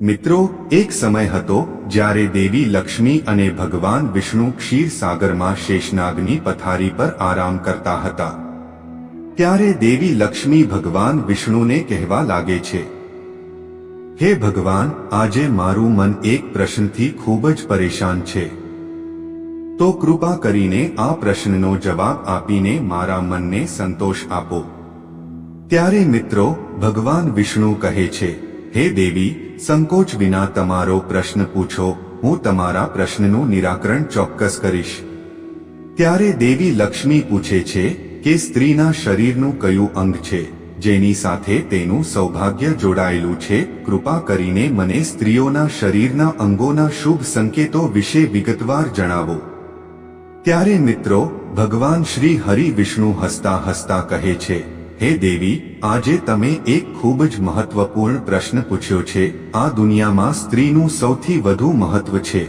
મિત્રો, એક સમય હતો જ્યારે દેવી લક્ષ્મી અને ભગવાન વિષ્ણુ ક્ષીરસાગરમાં શેષનાગની પથારી પર આરામ કરતા હતા. ત્યારે દેવી લક્ષ્મી ભગવાન વિષ્ણુને કહેવા લાગે છે, હે ભગવાન, આજે મારું મન એક પ્રશ્નથી ખૂબ જ પરેશાન છે. તો કૃપા કરીને આ પ્રશ્નનો જવાબ આપીને મારા મનને સંતોષ આપો. ત્યારે મિત્રો, ભગવાન વિષ્ણુ કહે છે, હે દેવી સંકોચ વિના તમારો પ્રશ્ન પૂછો, હું તમારા પ્રશ્નનું નિરાકરણ ચોક્કસ કરીશ. ત્યારે દેવી લક્ષ્મી પૂછે છે કે સ્ત્રીના શરીરનું કયું અંગ છે? જેની સાથે તેનું સૌભાગ્ય જોડાયેલું છે? કૃપા કરીને મને સ્ત્રીઓના શરીરના અંગોના શુભ સંકેતો વિશે વિગતવાર જણાવો. ત્યારે મિત્રો, ભગવાન શ્રી હરિ વિષ્ણુ હસતા હસતા કહે છે હે દેવી, આજે તમે એક ખૂબ જ મહત્વપૂર્ણ પ્રશ્ન પૂછ્યો છે. આ દુનિયામાં સ્ત્રીનું સૌથી વધુ મહત્વ છે.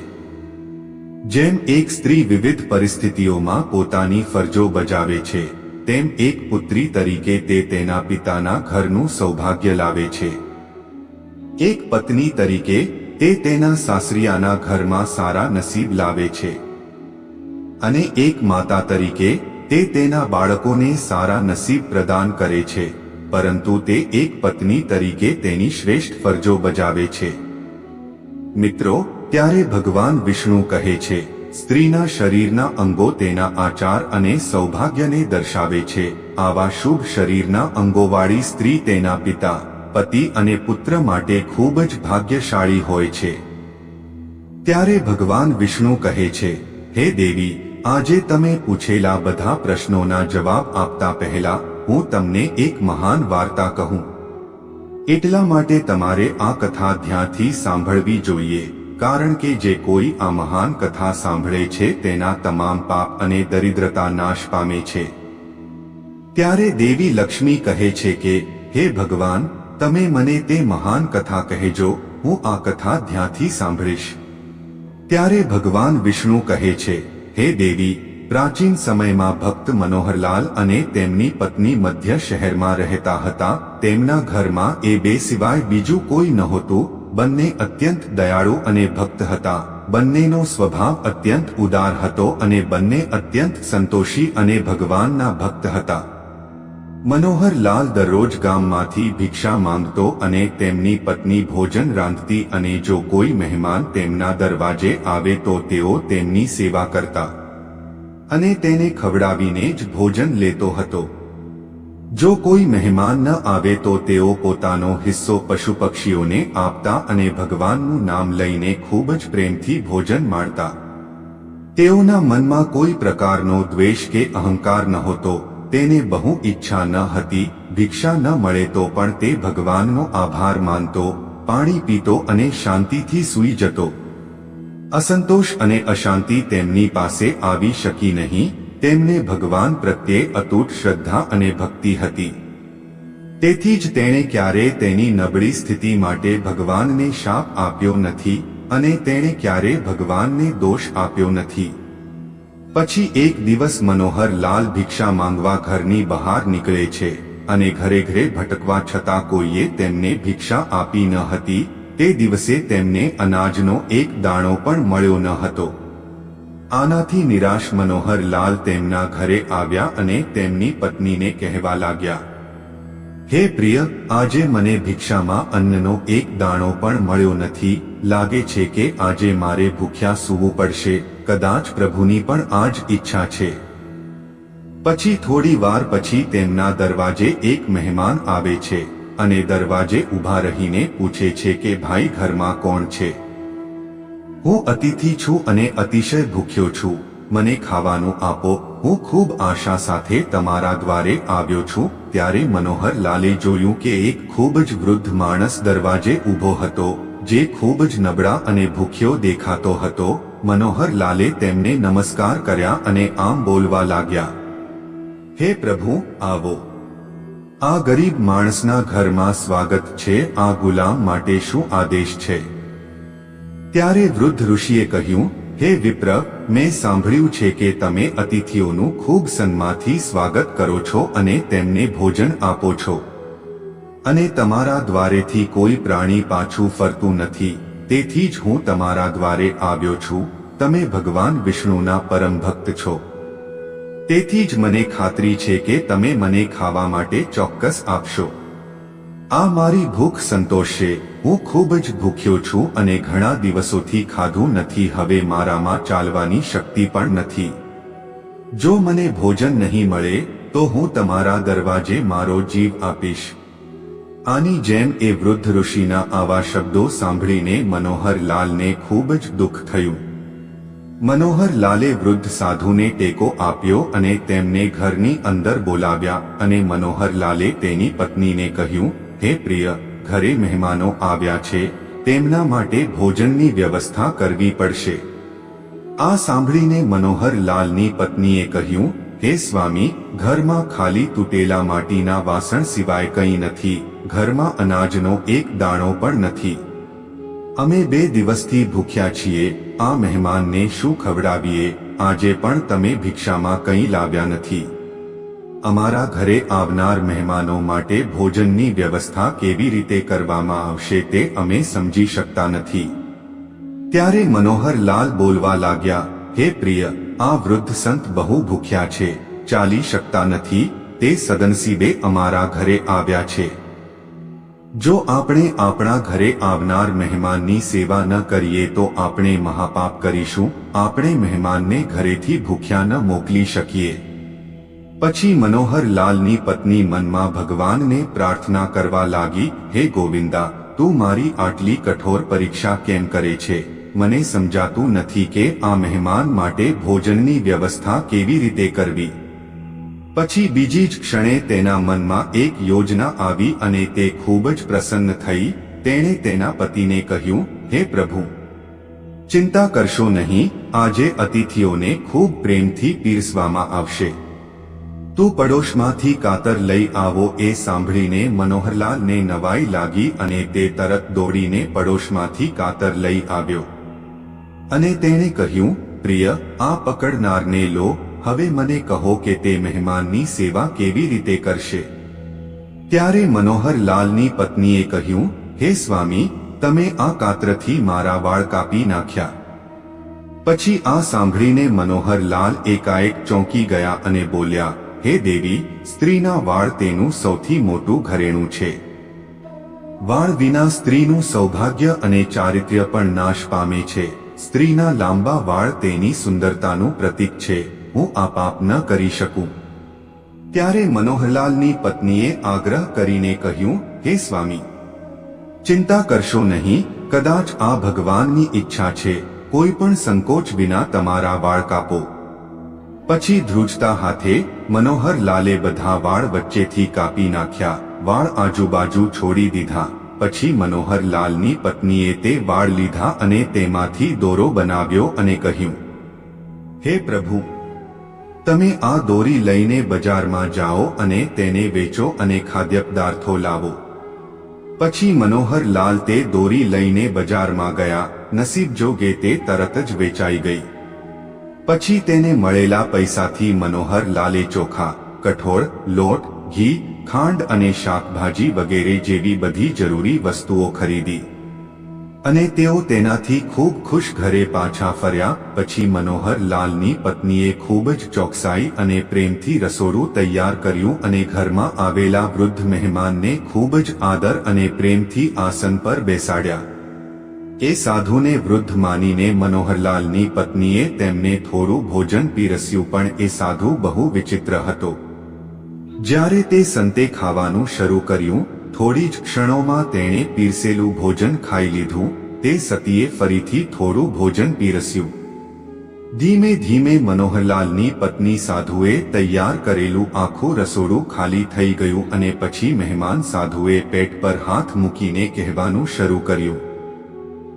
જેમ એક સ્ત્રી વિવિધ પરિસ્થિતિઓમાં પોતાની ફરજો બજાવે છે, તેમ એક પુત્રી તરીકે તે તેના પિતાના ઘરનું સૌભાગ્ય લાવે છે. એક પત્ની તરીકે, તે તેના સાસરિયાના ઘરમાં સારા નસીબ લાવે છે. અને એક માતા તરીકે તે તેના બાળકોને સારા નસીબ પ્રદાન કરે છે, પરંતુ તે એક પત્ની તરીકે તેની શ્રેષ્ઠ ફરજો બજાવે છે. મિત્રો, ત્યારે ભગવાન વિષ્ણુ કહે છે, સ્ત્રીના શરીરના અંગો તેના આચાર અને સૌભાગ્યને દર્શાવે છે. આવા શુભ શરીરના અંગોવાળી સ્ત્રી તેના પિતા, પતિ અને પુત્ર માટે ખૂબ જ ભાગ્યશાળી હોય છે. ત્યારે ભગવાન વિષ્ણુ કહે છે, હે દેવી આજે તમે પૂછેલા બધા પ્રશ્નોના જવાબ આપતા પહેલા હું તમને એક મહાન વાર્તા કહું. એટલા માટે તમારે આ કથા ધ્યાનથી સાંભળવી જોઈએ, કારણ કે જે કોઈ આ મહાન કથા સાંભળે છે તેના તમામ પાપ અને દરિદ્રતા નાશ પામે છે. ત્યારે દેવી લક્ષ્મી કહે છે કે, હે ભગવાન, તમે મને તે મહાન કથા કહેજો, હું આ કથા ધ્યાનથી સાંભળીશ. ત્યારે ભગવાન વિષ્ણુ કહે છે હે દેવી, પ્રાચીન સમયમાં ભક્ત મનોહરલાલ અને તેમની પત્ની મધ્ય શહેરમાં રહેતા હતા, તેમના ઘરમાં એ બે સિવાય બીજું કોઈ નહોતું, બંને અત્યંત દયાળુ અને ભક્ત હતા, બંનેનો સ્વભાવ અત્યંત ઉદાર હતો અને બંને અત્યંત સંતોષી અને ભગવાનના ભક્ત હતા. મનોહરલાલ દરરોજ ગામમાંથી ભિક્ષા માંગતો અને તેમની પત્ની ભોજન રાંધતી અને જો કોઈ મહેમાન તેમના દરવાજે આવે તો તેઓ તેમની સેવા કરતા અને તેને ખવડાવીને જ ભોજન લેતો હતો. જો કોઈ મહેમાન ન આવે તો તેઓ પોતાનો હિસ્સો પશુ પક્ષીઓને આપતા અને ભગવાનનું નામ લઈને ખૂબ જ પ્રેમથી ભોજન માણતા. તેઓના મનમાં કોઈ પ્રકારનો દ્વેષ કે અહંકાર નહોતો. તેને બહુ ઈચ્છા ન હતી, ભિક્ષા ન મળે તો પણ તે ભગવાનનો આભાર માનતો, પાણી પીતો અને શાંતિથી સૂઈ જતો. અસંતોષ અને અશાંતિ તેમની પાસે આવી શકી નહીં, તેમને ભગવાન પ્રત્યે અતૂટ શ્રદ્ધા અને ભક્તિ હતી. તેથી જ તેણે ક્યારેય તેની નબળી સ્થિતિ માટે ભગવાનને શાપ આપ્યો નથી, અને તેણે ક્યારેય ભગવાનને દોષ આપ્યો નથી. પછી એક દિવસ મનોહર લાલ ભિક્ષા માંગવા ઘરની બહાર નીકળે છે અને ઘરે ઘરે ભટકવા છતાં કોઈએ તેમને ભિક્ષા આપી ન હતી, તે દિવસે તેમને અનાજનો એક દાણો પણ મળ્યો ન હતો. આનાથી નિરાશ મનોહર લાલ તેમના ઘરે આવ્યા અને તેમની પત્નીને કહેવા લાગ્યા, હે પ્રિય, આજે મને ભિક્ષામાં અન્નનો એક દાણો પણ મળ્યો નથી લાગે છે કે આજે મારે ભૂખ્યા સૂવું પડશે, કદાચ પ્રભુની પણ આ જ ઈચ્છા છે. પછી થોડી વાર પછી તેમના દરવાજે એક મહેમાન આવે છે, અને દરવાજે ઊભા રહીને પૂછે છે કે, ભાઈ ઘરમાં કોણ છે? હું અતિથિ છું અને અતિશય ભૂખ્યો છું. મને ખાવાનું આપો. હું ખૂબ આશા સાથે તમારા દ્વારે આવ્યો છું. ત્યારે મનોહર લાલે જોયું કે એક ખૂબ જ વૃદ્ધ માણસ દરવાજે ઊભો હતો. જે ખૂબ જ નબળા અને ભૂખ્યો દેખાતો હતો, મનોહર લાલે તેમને નમસ્કાર કર્યા અને આમ બોલવા લાગ્યા, હે પ્રભુ, આવો. આ ગરીબ માણસના ઘરમાં સ્વાગત છે, આ ગુલામ માટે શું આદેશ છે? ત્યારે વૃદ્ધ ઋષિએ કહ્યું, હે વિપ્ર, મેં સાંભળ્યું છે કે તમે અતિથિઓનું ખૂબ સન્માથી સ્વાગત કરો છો અને તેમને ભોજન આપો છો. અને તમારા દ્વારેથી કોઈ પ્રાણી પાછું ફરતું નથી. તેથી જ હું તમારા દ્વારે આવ્યો છું. તમે ભગવાન વિષ્ણુના પરમ ભક્ત છો. તેથી જ મને ખાતરી છે કે તમે મને ખાવા માટે ચોક્કસ આપશો. આ મારી ભૂખ સંતોષશે હું ખૂબ જ ભૂખ્યો છું અને ઘણા દિવસોથી ખાધું નથી. હવે મારામાં ચાલવાની શક્તિ પણ નથી. જો મને ભોજન નહીં મળે, તો હું તમારા દરવાજે મારો જીવ આપીશ. આની જેમ એ વૃદ્ધ ઋષિના આવા શબ્દો સાંભળીને મનોહર લાલને ખૂબ જ દુઃખ થયું. મનોહર લાલે વૃદ્ધ સાધુને ટેકો આપ્યો અને તેમને ઘરની અંદર બોલાવ્યા અને મનોહર લાલે તેની પત્નીને કહ્યું, હે પ્રિય, ઘરે મહેમાનો આવ્યા છે, તેમના માટે ભોજનની વ્યવસ્થા કરવી પડશે. આ સાંભળીને મનોહર લાલની પત્નીએ કહ્યું, હે સ્વામી, ઘરમાં ખાલી તૂટેલા માટીના વાસણ સિવાય કંઈ નથી. ઘરમાં અનાજનો એક દાણો પણ નથી. અમે બે દિવસથી ભૂખ્યા છીએ, આ મહેમાનને શું ખવડાવીએ, આજે પણ તમે ભિક્ષામાં કંઈ લાવ્યા નથી. અમારા ઘરે આવનાર મહેમાનો માટે ભોજનની વ્યવસ્થા કેવી રીતે કરવામાં આવશે તે અમે સમજી શકતા નથી. ત્યારે મનોહર લાલ બોલવા લાગ્યા, હે પ્રિય, આ વૃદ્ધ સંત બહુ ભૂખ્યા છે, ચાલી શકતા નથી, તે સદનસીબે અમારા ઘરે આવ્યા છે. જો આપણે આપણા ઘરે આવનાર મહેમાનની સેવા ન કરીએ તો આપણે મહાપાપ કરીશું, આપણે મહેમાનને ઘરેથી ભૂખ્યા ન મોકલી શકીએ. પછી મનોહર લાલની પત્ની મનમાં ભગવાનને પ્રાર્થના કરવા લાગી, હે ગોવિંદા, તું મારી આટલી કઠોર પરીક્ષા કેમ કરે છે? મને સમજાતું નથી કે આ મહેમાન માટે ભોજનની વ્યવસ્થા કેવી રીતે કરવી? પછી બીજી જ ક્ષણે તેના મનમાં એક યોજના આવી અને તે ખૂબ જ પ્રસન્ન થઈ. તેણે તેના પતિને કહ્યું, હે પ્રભુ, ચિંતા કરશો નહીં, આજે અતિથિઓને ખૂબ પ્રેમથી પીરસવામાં આવશે. તું પડોશમાંથી કાતર લઈ આવો. એ સાંભળીને મનોહરલાલને નવાઈ લાગી અને તે તરત દોડીને પડોશમાંથી કાતર લઈ આવ્યો. અને તેણે કહ્યું, પ્રિય, આ પકડનારને લો હવે મને કહો કે તે મહેમાનની સેવા કેવી રીતે કરશે? ત્યારે મનોહર લાલની પત્નીએ કહ્યું, હે સ્વામી, તમે આ કાત્રથી મારા વાળ કાપી નાખ્યા. પછી આ સાંભળીને મનોહર લાલ એકાએક ચોંકી ગયા અને બોલ્યા, હે દેવી, સ્ત્રીના વાળ તેનું સૌથી મોટું ઘરેણું છે. વાળ વિના સ્ત્રીનું સૌભાગ્ય અને ચારિત્ર્ય પણ નાશ પામે છે. સ્ત્રીના લાંબા વાળ તેની સુંદરતાનું પ્રતીક છે. હું આ પાપ ન કરી શકું. ત્યારે મનોહરલાલની પત્નીએ આગ્રહ કરીને કહ્યું, હે સ્વામી, ચિંતા કરશો નહીં, કદાચ આ ભગવાનની ઈચ્છા છે, કોઈ પણ સંકોચ વિના તમારા વાળ કાપો. પછી ધ્રુજતા હાથે મનોહર લાલે બધા વાળ વચ્ચેથી કાપી નાખ્યા, વાળ આજુબાજુ છોડી દીધા. પછી મનોહર લાલની પત્નીએ તે વાળ લીધા અને તેમાંથી દોરો બનાવ્યો અને કહ્યું, હે પ્રભુ તમે આ દોરી લઈને બજારમાં જાઓ અને તેને વેચો અને ખાદ્ય પદાર્થો લાવો. પછી મનોહર લાલ તે દોરી લઈને બજારમાં ગયા, નસીબ જોગે તે તરત જ વેચાઈ ગઈ. પછી તેને મળેલા પૈસાથી મનોહર લાલે ચોખા, કઠોળ, લોટ, ઘી, ખાંડ અને શાકભાજી વગેરે જેવી બધી જરૂરી વસ્તુઓ ખરીદી. અને તેઓ તેનાથી ખૂબ ખુશ ઘરે પાછા ફર્યા, પછી મનોહર લાલની પત્નીએ ખૂબ જ ચોકસાઈ અને પ્રેમથી રસોડું તૈયાર કર્યું અને ઘરમાં આવેલા વૃદ્ધ મહેમાનને ખૂબ જ આદર અને પ્રેમથી આસન પર બેસાડ્યા. એ સાધુને વૃદ્ધ માનીને મનોહરલાલની પત્નીએ તેમને થોડું ભોજન પીરસ્યું પણ એ સાધુ બહુ વિચિત્ર હતો. જ્યારે તે સંતે ખાવાનું શરૂ કર્યું, થોડી જ ક્ષણોમાં તેણે પીરસેલું ભોજન ખાઈ લીધું તે સતીએ ફરીથી થોડું ભોજન પીરસ્યું. ધીમે ધીમે મનોહરલાલની પત્ની સાધુએ તૈયાર કરેલું આખું રસોડું ખાલી થઈ ગયું અને પછી મહેમાન સાધુએ પેટ પર હાથ મૂકીને કહેવાનું શરૂ કર્યું.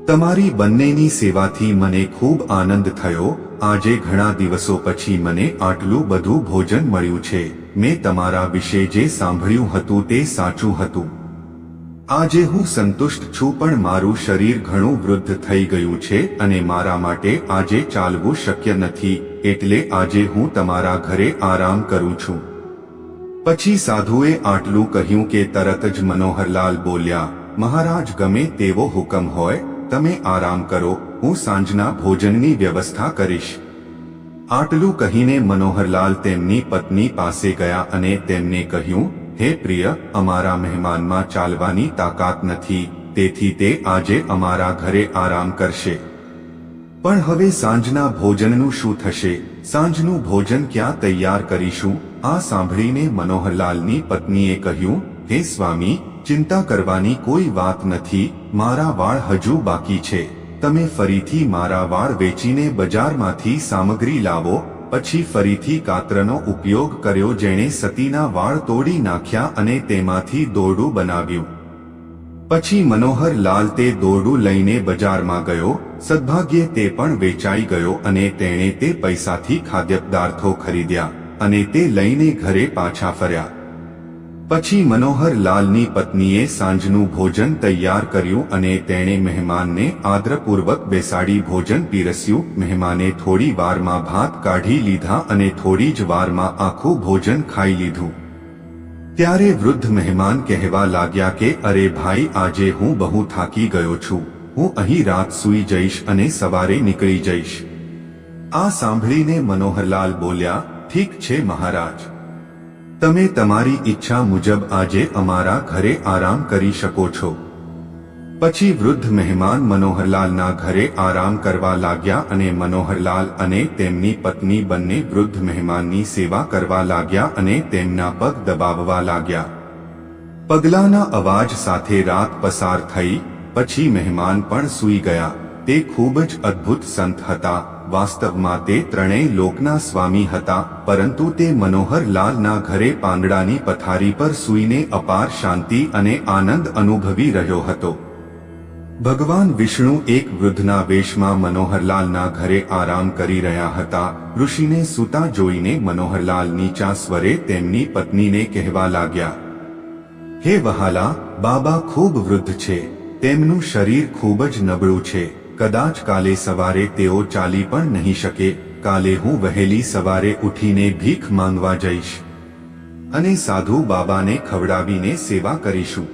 તમારી બંનેની સેવાથી મને ખૂબ આનંદ થયો. આજે ઘણા દિવસો પછી મને આટલું બધું ભોજન મળ્યું છે. મેં તમારા વિશે જે સાંભળ્યું હતું તે સાચું હતું. આજે હું સંતુષ્ટ છું, પણ મારું શરીર ઘણું વૃદ્ધ થઈ ગયું છે અને મારા માટે આજે ચાલવું શક્ય નથી, એટલે આજે હું તમારા ઘરે આરામ કરું છું. પછી સાધુએ આટલું કહ્યું કે તરત જ મનોહરલાલ બોલ્યા, મહારાજ, ગમે તેવો હુકમ હોય, તમે આરામ કરો, હું સાંજના ભોજનની વ્યવસ્થા કરીશ. આટલું કહીને મનોહરલાલ તેમની પત્ની પાસે ગયા અને તેમને કહ્યું હે પ્રિય, અમારા મહેમાનમાં ચાલવાની તાકાત નથી, તેથી તે આજે અમારા ઘરે આરામ કરશે. પણ હવે સાંજના ભોજનનું શું થશે? સાંજનું ભોજન ક્યાં તૈયાર કરીશું? આ સાંભળીને મનોહરલાલની પત્નીએ કહ્યું, હે સ્વામી, ચિંતા કરવાની કોઈ વાત નથી, મારા વાળ હજુ બાકી છે. તમે ફરીથી મારા વાળ વેચીને બજારમાંથી સામગ્રી લાવો પછી ફરીથી કાતરનો ઉપયોગ કર્યો જેણે સતીના વાળ તોડી નાખ્યા અને તેમાંથી દોરડું બનાવ્યું. પછી મનોહર લાલ તે દોરડું લઈને બજારમાં ગયો, સદભાગ્યે તે પણ વેચાઈ ગયો અને તેણે તે પૈસાથી ખાદ્ય પદાર્થો ખરીદ્યા અને તે લઈને ઘરે પાછા ફર્યા. પછી મનોહર લાલની પત્નીએ સાંજનું ભોજન તૈયાર કર્યું અને તેણે મહેમાનને આદરપૂર્વક બેસાડી ભોજન પીરસ્યું. મહેમાને થોડી વારમાં ભાત કાઢી લીધા અને થોડી જ વારમાં આખું ભોજન ખાઈ લીધું. ત્યારે વૃદ્ધ મહેમાન કહેવા લાગ્યા કે, અરે ભાઈ, આજે હું બહુ થાકી ગયો છું. હું અહીં રાત સૂઈ જઈશ અને સવારે નીકળી જઈશ. આ સાંભળીને મનોહરલાલ બોલ્યા, ઠીક છે મહારાજ. તમે તમારી ઈચ્છા મુજબ આજે અમારા ઘરે આરામ કરી શકો છો. પછી વૃદ્ધ મહેમાન મનોહરલાલના ઘરે આરામ કરવા લાગ્યા અને મનોહરલાલ અને તેમની પત્ની બંને વૃદ્ધ મહેમાનની સેવા કરવા લાગ્યા અને તેમના પગ દબાવવા લાગ્યા. પગલાના અવાજ સાથે રાત પસાર થઈ, પછી મહેમાન પણ સૂઈ ગયા. તે ખૂબ જ અદ્ભુત સંત હતા. વાસ્તવમાં તે ત્રણેય લોકના સ્વામી હતા, પરંતુ તે મનોહરલાલના ઘરે પાંદડાની પથારી પર સૂઈને અપાર શાંતિ અને આનંદ અનુભવી રહ્યો હતો. ભગવાન વિષ્ણુ એક વૃદ્ધના વેશમાં મનોહરલાલના ઘરે આરામ કરી રહ્યા હતા, ઋષિને સૂતા જોઈને મનોહરલાલ નીચા સ્વરે તેમની પત્નીને કહેવા લાગ્યા, હે વહાલા, બાબા ખૂબ વૃદ્ધ છે, તેમનું શરીર ખૂબ જ નબળું છે. કદાચ કાલે સવારે તેઓ ચાલી પણ નહીં શકે, કાલે હું વહેલી સવારે ઉઠીને ભીખ માંગવા જઈશ. અને સાધુ બાબાને ખવડાવીને સેવા કરીશું.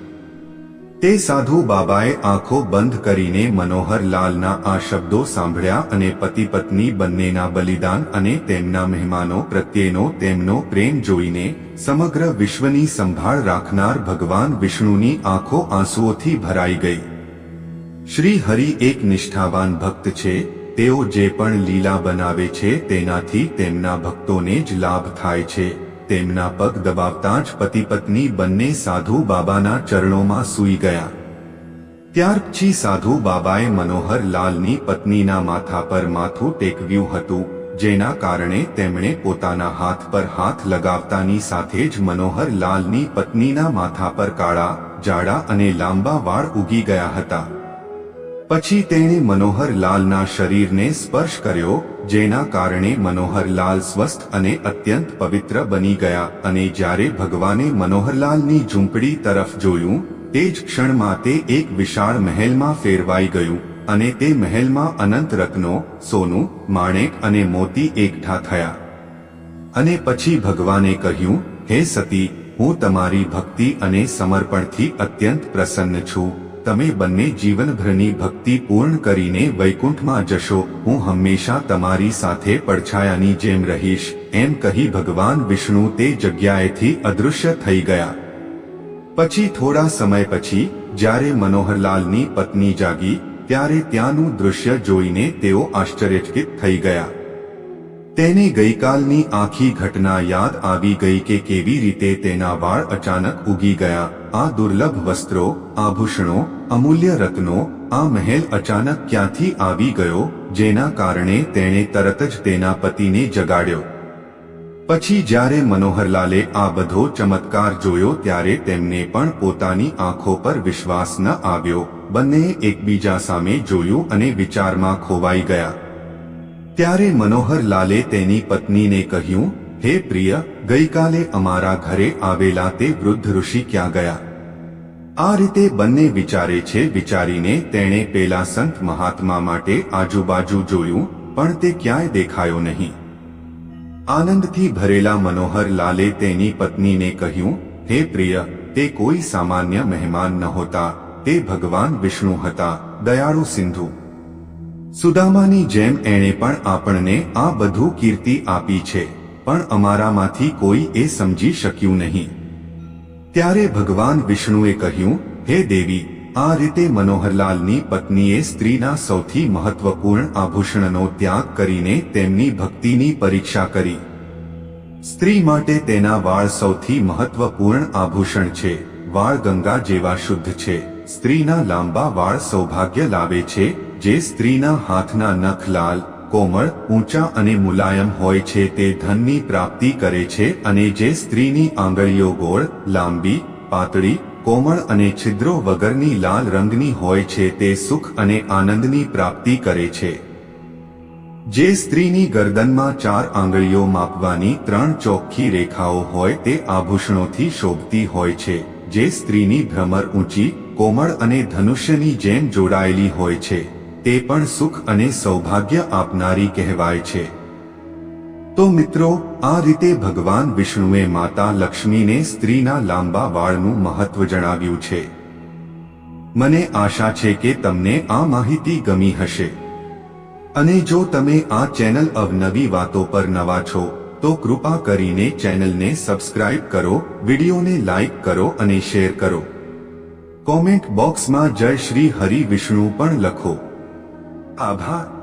તે સાધુ બાબાએ આંખો બંધ કરીને મનોહર લાલના આ શબ્દો સાંભળ્યા અને પતિ પત્ની બંનેના બલિદાન અને તેમના મહેમાનો પ્રત્યેનો તેમનો પ્રેમ જોઈને સમગ્ર વિશ્વની સંભાળ રાખનાર ભગવાન વિષ્ણુની આંખો આંસુઓથી ભરાઈ ગઈ. શ્રી હરિ એક નિષ્ઠાવાન ભક્ત છે, તેઓ જે પણ લીલા બનાવે છે તેનાથી તેમના ભક્તોને જ લાભ થાય છે. તેમના પગ દબાવતા જ પતિ પત્ની બંને સાધુ બાબાના ચરણોમાં સૂઈ ગયા. ત્યાર પછી સાધુ બાબાએ મનોહર લાલની પત્નીના માથા પર માથું ટેકવ્યું હતું, જેના કારણે તેમણે પોતાના હાથ પર હાથ લગાવતાની સાથે જ મનોહર લાલની પત્નીના માથા પર કાળા, જાડા અને લાંબા વાળ ઉગી ગયા હતા. પછી તેણે મનોહરલાલના શરીરને સ્પર્શ કર્યો, જેના કારણે મનોહરલાલ સ્વસ્થ અને અત્યંત પવિત્ર બની ગયા અને જ્યારે ભગવાને મનોહરલાલની ઝૂંપડી તરફ જોયું, તે જ ક્ષણમાં તે એક વિશાળ મહેલમાં ફેરવાઈ ગયું અને તે મહેલમાં અનંત રત્નો, સોનું, માણેક અને મોતી એકઠા થયા. અને પછી ભગવાને કહ્યું, હે સતી, હું તમારી ભક્તિ અને સમર્પણથી અત્યંત પ્રસન્ન છું. તમે બંને જીવનભરની ભક્તિ પૂર્ણ કરીને વૈકુંઠમાં જશો. હું હંમેશા તમારી સાથે પડછાયાની જેમ રહીશ. એમ કહી ભગવાન વિષ્ણુ તે જગ્યાએથી અદૃશ્ય થઈ ગયા. પછી થોડા સમય પછી, જ્યારે મનોહરલાલની પત્ની જાગી, ત્યારે ત્યાંનું દૃશ્ય જોઈને તેઓ આશ્ચર્યચકિત થઈ ગયા. તેને ગઈકાલની આખી ઘટના યાદ આવી ગઈ કે કેવી રીતે તેના વાળ અચાનક ઉગી ગયા. આ દુર્લભ વસ્ત્રો, આભૂષણો અમૂલ્ય રત્નો આ મહેલ અચાનક ક્યાંથી આવી ગયો, જેના કારણે તેણે તરત જ તેના પતિને જગાડ્યો. પછી જ્યારે મનોહરલાલે આ બધો ચમત્કાર જોયો ત્યારે તેમને પણ પોતાની આંખો પર વિશ્વાસ ન આવ્યો બંનેએ એકબીજા સામે જોયું અને વિચારમાં ખોવાઈ ગયા. ત્યારે મનોહરલાલે તેની પત્નીને કહ્યું, હે પ્રિય, ગઈકાલે અમારા ઘરે આવેલા તે વૃદ્ધ ઋષિ ક્યાં ગયા? આ રીતે બંને વિચારે છે વિચારીને તેણે પેલા સંત મહાત્મા માટે આજુબાજુ જોયું, પણ તે ક્યાંય દેખાયો નહીં. આનંદથી ભરેલા મનોહર લાલે તેની પત્નીને કહ્યું, હે પ્રિય, તે કોઈ સામાન્ય મહેમાન નહોતા, તે ભગવાન વિષ્ણુ હતા, દયાળુ સિંધુ. સુદામાની જેમ એણે પણ આપણને આ બધું કીર્તિ આપી છે, પણ અમારામાંથી કોઈ એ સમજી શક્યું નહીં. ત્યારે ભગવાન વિષ્ણુએ કહ્યું, હે દેવી, આ રીતે મનોહરલાલની પત્નીએ સ્ત્રીના સૌથી મહત્વપૂર્ણ આભૂષણનો ત્યાગ કરીને તેમની ભક્તિની પરીક્ષા કરી. સ્ત્રી માટે તેના વાળ સૌથી મહત્વપૂર્ણ આભૂષણ છે, વાળ ગંગા જેવા શુદ્ધ છે. સ્ત્રીના લાંબા વાળ સૌભાગ્ય લાવે છે, જે સ્ત્રીના હાથના નખ લાલ કોમળ, ઊંચા અને મુલાયમ હોય છે તે ધનની પ્રાપ્તિ કરે છે અને જે સ્ત્રીની આંગળીઓ ગોળ, લાંબી, પાતળી, કોમળ અને છિદ્રો વગરની લાલ રંગની હોય છે તે સુખ અને આનંદની પ્રાપ્તિ કરે છે. જે સ્ત્રીની ગરદનમાં ચાર આંગળીઓ માપવાની ત્રણ ચોખ્ખી રેખાઓ હોય તે આભૂષણોથી શોભતી હોય છે, જે સ્ત્રીની ભ્રમર ઊંચી, કોમળ અને ધનુષ્યની જેમ જોડાયેલી હોય છે. તે પણ સુખ અને સૌભાગ્ય આપનારી કહેવાય છે. તો મિત્રો, આ રીતે ભગવાન વિષ્ણુએ માતા લક્ષ્મીને સ્ત્રીના લાંબા વાળનું મહત્વ જણાવ્યું છે. મને આશા છે કે તમને આ માહિતી ગમી હશે. અને જો તમે આ ચેનલ અવનવી વાતો પર નવા છો, તો કૃપા કરીને ચેનલને સબસ્ક્રાઇબ કરો, વિડીયોને લાઇક કરો અને શેર કરો. કોમેન્ટ બોક્સમાં જય શ્રી હરિ વિષ્ણુ પણ લખો. આભાર.